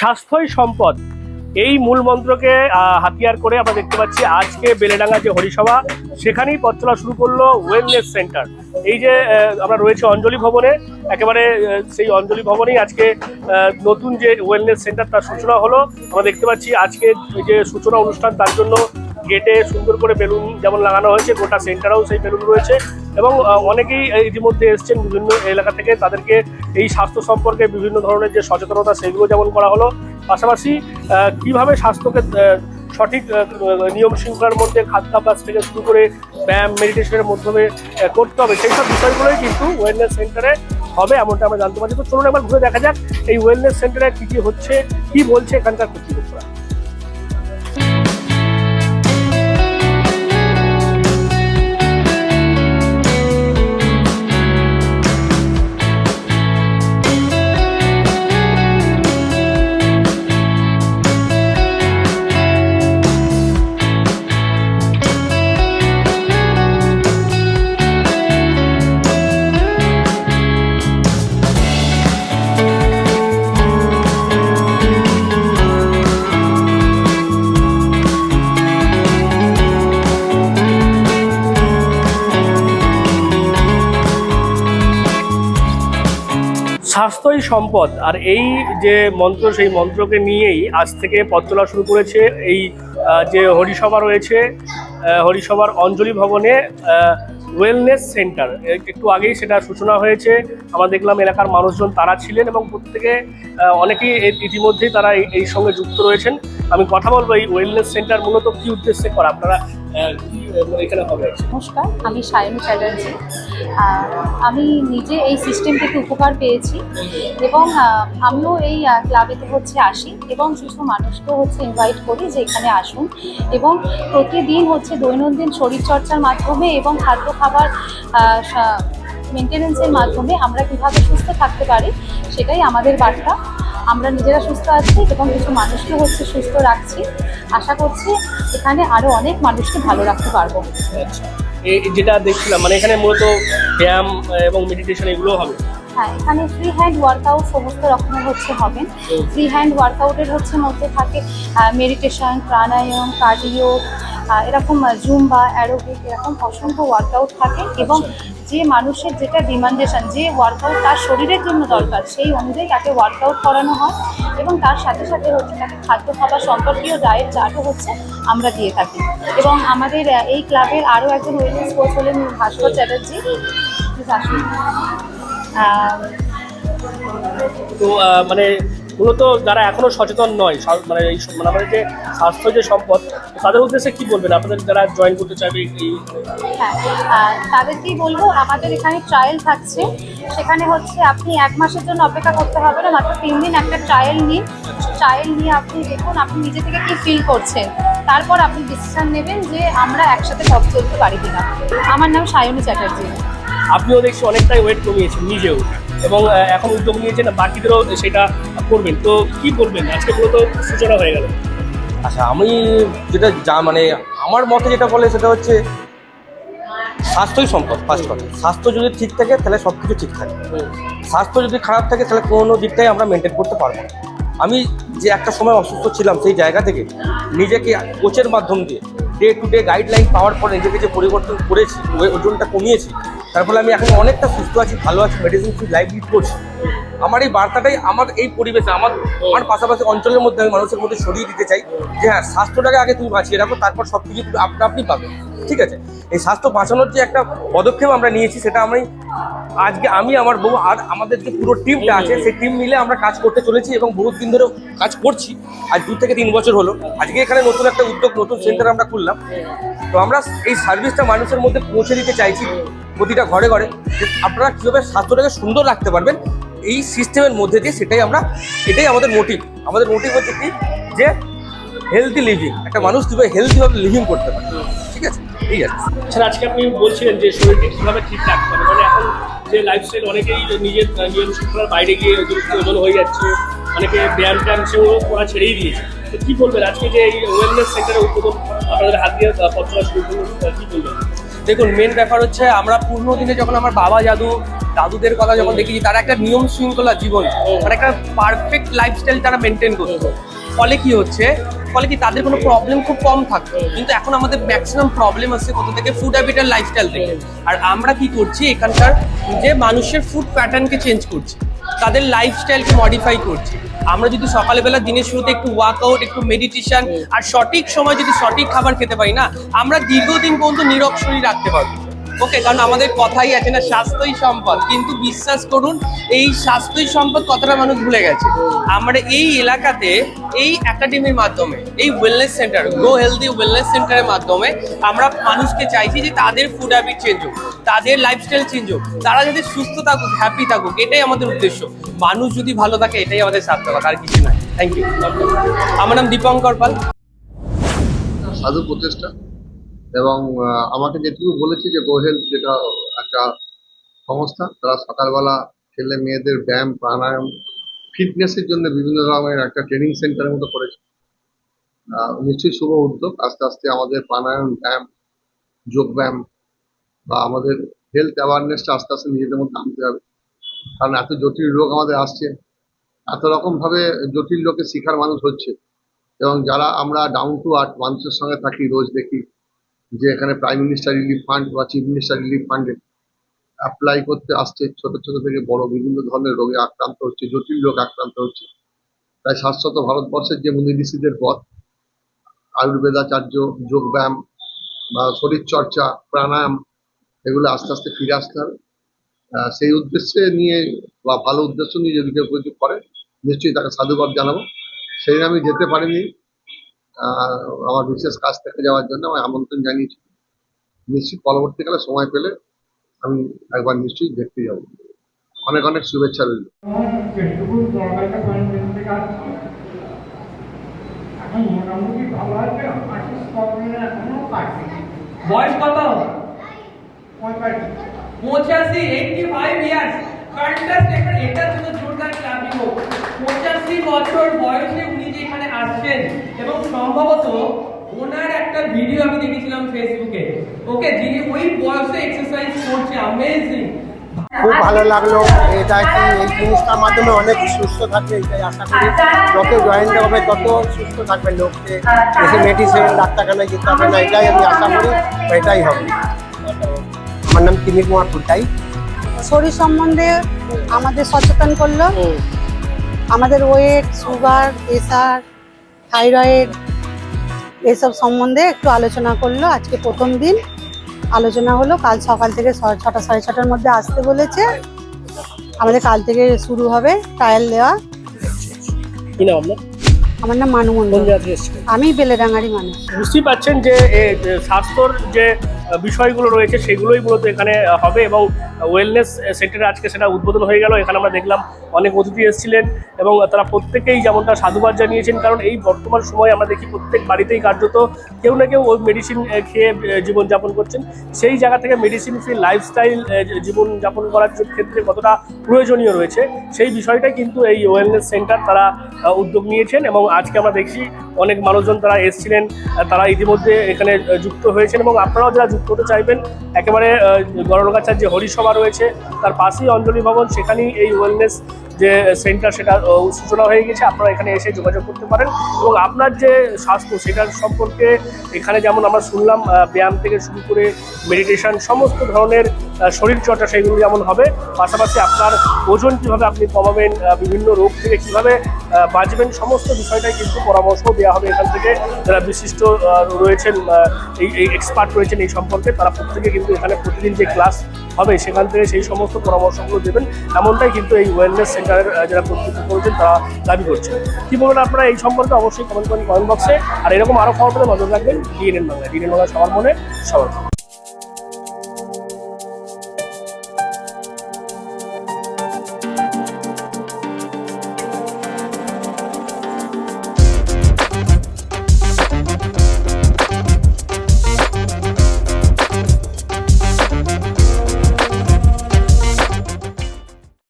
স্বাস্থ্যই সম্পদ। এই মূল মন্ত্রকে হাতিয়ার করে আমরা দেখতে পাচ্ছি আজকে বেলেডাঙ্গা যে হরিসভা, সেখানেই পথ শুরু করল ওয়েলনেস সেন্টার এই যে আমরা রয়েছে অঞ্জলি ভবনে, একেবারে সেই অঞ্জলি ভবনেই আজকে নতুন যে ওয়েলনেস সেন্টার তার সূচনা হলো। আমরা দেখতে পাচ্ছি আজকে যে সূচনা অনুষ্ঠান তার জন্য গেটে সুন্দর করে বেলুন যেমন লাগানো হয়েছে, গোটা সেন্টারেও সেই বেলুন রয়েছে এবং অনেকেই ইতিমধ্যে এসছেন বিভিন্ন এলাকা থেকে। তাদেরকে এই স্বাস্থ্য সম্পর্কে বিভিন্ন ধরনের যে সচেতনতা সেগুলো যেমন করা হলো। পাশাপাশি কীভাবে স্বাস্থ্যকে সঠিক নিয়ম শৃঙ্খলার মধ্যে খাদ্যাভ্যাস থেকে শুরু করে ব্যায়াম, মেডিটেশনের মাধ্যমে করতে হবে, সেই সব বিষয়গুলোই কিন্তু ওয়েলনেস সেন্টারে হবে এমনটা আমরা জানতে পারছি। তো চলুন একবার ঘুরে দেখা যাক এই ওয়েলনেস সেন্টারে কী কী হচ্ছে, কী বলছে এখানকার কর্তৃপক্ষরা। সম্পদ, আর এই যে মন্ত্র, সেই মন্ত্রকে নিয়েই আজ থেকে পথ চলা শুরু করেছে এই যে হরিসভা রয়েছে হরিসভার অঞ্জলি ভবনে ওয়েলনেস সেন্টার একটু আগেই সেটা সূচনা হয়েছে। আমরা দেখলাম এলাকার মানুষজন তারা ছিলেন এবং প্রত্যেকে অনেকেই ইতিমধ্যেই তারা এই সঙ্গে যুক্ত রয়েছেন। আমি কথা বলব, এই ওয়েলনেস সেন্টার মূলত কি উদ্দেশ্যে করা? আপনারা হবে? নমস্কার, আমি সায়নী চ্যাটার্জি। আমি নিজে এই সিস্টেম থেকে উপকার পেয়েছি এবং আমিও এই ক্লাবেতে হচ্ছে আসি এবং কিছু মানুষকেও হচ্ছে ইনভাইট করি যে এখানে আসুন এবং প্রতিদিন হচ্ছে দৈনন্দিন শরীরচর্চার মাধ্যমে এবং খাদ্য খাবার মেনটেনেন্সের মাধ্যমে আমরা কীভাবে সুস্থ থাকতে পারি সেটাই আমাদের বার্তা। আমরা নিজেরা সুস্থ আছি এবং কিছু মানুষকে হচ্ছে সুস্থ রাখছি। আশা করছি এখানে আরও অনেক মানুষকে ভালো রাখতে পারব। আচ্ছা। যেটা দেখছিলাম মানে এখানে মূলত ব্যায়াম এবং মেডিটেশন এগুলো হবে? হ্যাঁ এখানে ফ্রি হ্যান্ড ওয়ার্কআউট সমস্ত রকমের হচ্ছে হবেন ফ্রি হ্যান্ড ওয়ার্কআউটের হচ্ছে মধ্যে থাকে মেডিটেশন প্রাণায়াম কার্ডিও এরকম জুম বা অ্যারোবিক এরকম অসংখ্য ওয়ার্কআউট থাকে এবং যে মানুষের যেটা ডিমান্ডেশন যে ওয়ার্কআউট তার শরীরের জন্য দরকার, সেই অনুযায়ী তাকে ওয়ার্কআউট করানো হয় এবং তার সাথে সাথে হচ্ছে তাকে খাদ্য খাবার সম্পর্কীয় ডায়েট চার্টও হচ্ছে আমরা দিয়ে থাকি। এবং আমাদের এই ক্লাবের আরও একজন ওয়েলনেস কোচ হলেন ভাস্কর চ্যাটার্জি। তো মানে মূলত যারা এখনও সচেতন নয় মানে এই মানে আমাদের যে স্বাস্থ্য যে সম্পদ তাদের উদ্দেশ্যে কি বলবেন? আপনাদের যারা জয়েন করতে চাইবে এই হ্যাঁ তাদেরকেই বলব আমাদের এখানে ট্রায়াল থাকছে। সেখানে হচ্ছে আপনি এক মাসের জন্য অপেক্ষা করতে হবে না মাত্র তিন দিন একটা ট্রায়াল নিন। ট্রায়াল নিয়ে আপনি দেখুন আপনি নিজে থেকে কি ফিল করছেন। তারপর আপনি ডিসিশন নেবেন যে আমরা একসাথে পথ চলতে পারি কিনা। আমার নাম সায়নী চ্যাটার্জি। আপনিও দেখছি অনেকটাই ওয়েট কমিয়েছেন নিজেও। এবং এখন উদ্যোগ নিয়েছেন, বাকিদেরও সেটা করবেন। তো কি করবেন আজকে মূলত সূচনা হয়ে গেল। আচ্ছা আমি যেটা যা মানে আমার মতে যেটা বলে সেটা হচ্ছে, স্বাস্থ্যই সম্পদ ফার্স্ট কথা। স্বাস্থ্য যদি ঠিক থাকে, তাহলে সব কিছু ঠিক থাকে। স্বাস্থ্য যদি খারাপ থাকে, তাহলে কোনো দিকটাই আমরা মেনটেন করতে পারব না। আমি যে একটা সময় অসুস্থ ছিলাম সেই জায়গা থেকে, নিজেকে কোচের মাধ্যম দিয়ে ডে টু ডে গাইডলাইন পাওয়ার পর নিজেকে যে পরিবর্তন করেছি, ওই ওজনটা কমিয়েছি তার ফলে আমি এখন অনেকটা সুস্থ আছি, ভালো আছি মেডিসিন ফ্রি লাইফ লিড করছি। আমার এই বার্তাটাই, আমার এই পরিবেশে, আমার আমার পাশাপাশি অঞ্চলের মধ্যে আমি মানুষের মধ্যে ছড়িয়ে দিতে চাই যে হ্যাঁ স্বাস্থ্যটাকে আগে তুমি বাঁচিয়ে রাখো, তারপর সব কিছু আপনা আপনি পাবে। ঠিক আছে? এই স্বাস্থ্য বাঁচানোর যে একটা পদক্ষেপ আমরা নিয়েছি, সেটা আমি আজকে আমি, আমার বউ আর আমাদের যে পুরো টিমটা আছে, সেই টিম মিলে আমরা কাজ করতে চলেছি এবং বহুত দিন ধরে কাজ করছি। আজ দু থেকে তিন বছর হলো। আজকে এখানে নতুন একটা উদ্যোগ, নতুন সেন্টার আমরা খুললাম। তো আমরা এই সার্ভিসটা মানুষের মধ্যে পৌঁছে দিতে চাইছি। প্রতিটা ঘরে ঘরে আপনারা কীভাবে স্বাস্থ্যটাকে সুন্দর রাখতে পারবেন এই সিস্টেমের মধ্যে দিয়ে সেটাই আমরা এটাই আমাদের মোটিভ আমাদের মোটিভ হচ্ছে কি? যে হেলদি লিভিং একটা মানুষ কীভাবে হেলদিভাবে লিভিং করতে পারে। ঠিক আছে? ঠিক আছে স্যার আজকে আপনি বলছিলেন যে শরীরকে কীভাবে ঠিক রাখতে হবে। মানে এখন যে লাইফস্টাইল অনেকেই নিজের নিয়ম শৃঙ্খলার বাইরে গিয়ে ওজন হয়ে যাচ্ছে। অনেকে ব্যায়াম ট্যায়াম সেগুলো করা ছেড়েই দিয়েছে। তো কী বলবেন? আজকে যে এই ওয়েলনেস সেন্টারে উদ্বোধন আপনাদের হাত দিয়ে আহ, পথ চলা শুরু আহ, কি বলবেন? দেখুন মেন ব্যাপার হচ্ছে আমরা পুরনো দিনে যখন আমার বাবা জাদু দাদুদের কথা যখন দেখেছি তারা একটা নিয়ম শৃঙ্খলা জীবন মানে একটা পারফেক্ট লাইফস্টাইল তারা মেনটেন করতো। ফলে কি হচ্ছে? ফলে কি তাদের কোনো প্রবলেম খুব কম থাকতো। কিন্তু এখন আমাদের ম্যাক্সিমাম প্রবলেম আসছে কোথা থেকে? ফুড হ্যাবিটাল লাইফস্টাইল থেকে। আর আমরা কি করছি? এখানকার যে মানুষের ফুড প্যাটার্নকে চেঞ্জ করছি তাদের লাইফস্টাইলকে মডিফাই করছি। আমরা যদি সকালবেলা দিনের শুরুতে একটু ওয়ার্কআউট একটু মেডিটেশন আর সঠিক সময় যদি সঠিক খাবার খেতে পারি না আমরা দীর্ঘদিন পর্যন্ত নিরক্ষরই রাখতে পারব। ওকে, কারণ আমাদের কথাই আছে না, স্বাস্থ্যই সম্পদ। কিন্তু বিশ্বাস করুন, এই স্বাস্থ্যই সম্পদ কথাটা মানুষ ভুলে গেছে। আমরা এই এলাকাতে, এই একাডেমির মাধ্যমে, এই wellness centre grow healthy wellness সেন্টারের মাধ্যমে আমরা মানুষকে চাইছি যে তাদের ফুড হ্যাবিট চেঞ্জ হোক, তাদের লাইফস্টাইল চেঞ্জ হোক, তারা যাতে সুস্থ থাকুক হ্যাপি থাকুক, এটাই আমাদের উদ্দেশ্য। মানুষ যদি ভালো থাকে, এটাই আমাদের সার্থকতা আর কিছু নয়। থ্যাংক ইউ আমার নাম দীপঙ্কর পাল। সাধু প্রচেষ্টা। এবং আমাকে যেটুকু বলেছে যে গোহেল যেটা একটা সংস্থা, তারা সকালবেলা ছেলে মেয়েদের ব্যায়াম, প্রাণায়াম, ফিটনেসের জন্য বিভিন্ন ধরনের একটা ট্রেনিং সেন্টারের মতো করেছে। নিশ্চয়ই শুভ উদ্যোগ। আস্তে আস্তে আমাদের প্রাণায়াম, ব্যায়াম, যোগ ব্যায়াম বা আমাদের হেলথ অ্যাওয়ারনেসটা আস্তে আস্তে নিজেদের মধ্যে আনতে হবে। কারণ এত জটিল রোগ আমাদের আসছে, এত রকমভাবে জটিল রোগের শিকার মানুষ হচ্ছে এবং যারা আমরা ডাউন টু আর্থ মানুষের সঙ্গে থাকি, রোজ দেখি যে এখানে প্রাইম মিনিস্টার রিলিফ ফান্ড বা চিফ মিনিস্টার রিলিফ ফান্ডে অ্যাপ্লাই করতে আসছে ছোট ছোট থেকে বড় বিভিন্ন ধরনের রোগে আক্রান্ত হচ্ছে, জটিল রোগ আক্রান্ত হচ্ছে। তাই শাশ্বত ভারতবর্ষের যে মুনি ঋষিদের পথ আয়ুর্বেদাচার্য, যোগব্যায়াম বা শরীরচর্চা, প্রাণায়াম এগুলো আস্তে আস্তে ফিরে আসতে হবে। সেই উদ্দেশ্যে নিয়ে বা ভালো উদ্দেশ্য নিয়ে যদি কেউ করে, নিশ্চয়ই তাকে সাধুবাদ জানাব। সেই আমি যেতে পারিনি আমার বিশেষ কাজ থেকে যাওয়ার জন্য আমি আমন্ত্রণ জানিয়েছি। নিশ্চয়ই পরবর্তীকালে সময় পেলে আমি একবার নিশ্চয়ই দেখতে যাব। অনেক অনেক শুভেচ্ছা রইল। বয়স কত? পঁচাশি এইটটি ফাইভ ইয়ার্স কন্টাস্ট এখানে এটার জন্য জোরদার ক্লাবিং হোক। পঁচাশি বছর বয়সে উনি যে এখানে আসছেন। এবং সম্ভবত ওনার একটা ভিডিও আমি দেখেছিলাম ফেসবুকে ওকে যিনি ওই বয়সে এক্সারসাইজ করছে অ্যামেজিং খুব ভালো লাগল। এটা কি এই জিনিসটার মাধ্যমে অনেক সুস্থ থাকবে এটাই আশা করি। যত জয়েন্ট হবে তত সুস্থ থাকবে লোককে। এসে মেডিসিন ডাক্তারখানায় যেতে হবে না এটাই আমি আশা করি এটাই হবে। আমার নাম তিমির কুমার পুরটাই শরীর সম্বন্ধে আমাদের সচেতন করল। আমাদের ওয়েট সুগার প্রেসার থাইরয়েড এসব সম্বন্ধে একটু আলোচনা করল। আজকে প্রথম দিন। আলোচনা হলো কাল সকাল থেকে ছটা সাড়ে ছটার মধ্যে আসতে বলেছে। আমাদের কাল থেকে শুরু হবে ট্রায়াল দেওয়া। আমার নাম মানু মন্ডল আমি বেলেডাঙ্গারি মানুষ। বুঝতেই পারছেন যে স্বাস্থ্যর যে বিষয়গুলো রয়েছে, সেগুলোই মূলত এখানে হবে এবং ওয়েলনেস সেন্টারে আজকে সেটা উদ্বোধন হয়ে গেল। এখানে আমরা দেখলাম অনেক অতিথি এসেছিলেন এবং তারা প্রত্যেকেই যেমনটা সাধুবাদ জানিয়েছেন, কারণ এই বর্তমান সময়ে আমরা দেখি প্রত্যেক বাড়িতেই কার্যত কেউ না কেউ মেডিসিন খেয়ে জীবনযাপন করছেন। সেই জায়গা থেকে মেডিসিন ফ্রি লাইফস্টাইল জীবনযাপন করার ক্ষেত্রে কতটা প্রয়োজনীয় রয়েছে, সেই বিষয়টাই কিন্তু এই ওয়েলনেস সেন্টার তারা উদ্যোগ নিয়েছেন এবং আজকে আমরা দেখছি অনেক মানুষজন তারা এসেছিলেন তারা ইতিমধ্যে এখানে যুক্ত হয়েছেন এবং আপনারাও যারা হতে চাইবেন। একেবারে গরলগাছার যে হরিসভা রয়েছে, তার পাশেই অঞ্জলি ভবন, সেখানেই এই ওয়েলনেস যে সেন্টার সেটা সূচনা হয়ে গেছে। আপনারা এখানে এসে যোগাযোগ করতে পারেন। এবং আপনার যে স্বাস্থ্য, সেটার সম্পর্কে এখানে যেমন আমরা শুনলাম ব্যায়াম থেকে শুরু করে মেডিটেশন সমস্ত ধরনের শরীরচর্চা সেগুলো যেমন হবে, পাশাপাশি আপনার ওজন কীভাবে আপনি কমাবেন বিভিন্ন রোগ থেকে কীভাবে বাঁচবেন, সমস্ত বিষয়টাই কিন্তু পরামর্শ দেওয়া হবে এখান থেকে। যারা বিশিষ্ট রয়েছেন এই এক্সপার্ট রয়েছেন এই সম্পর্কে, তারা প্রত্যেকে কিন্তু এখানে প্রতিদিন যে ক্লাস হবে, সেখান থেকে সেই সমস্ত পরামর্শগুলো দেবেন। এমনটাই কিন্তু এই ওয়েলনেস সেন্টারের যারা প্রস্তুতি করেছেন তারা দাবি করছেন। কি বলবেন আপনারা এই সম্পর্কে? অবশ্যই কমেন্ট করেন কমেন্ট বক্সে আর এরকম আরও খবর পেলে নজর রাখবেন। ডিএনএন বাংলা ডিএনএন বাংলা সবার মনে, সবার।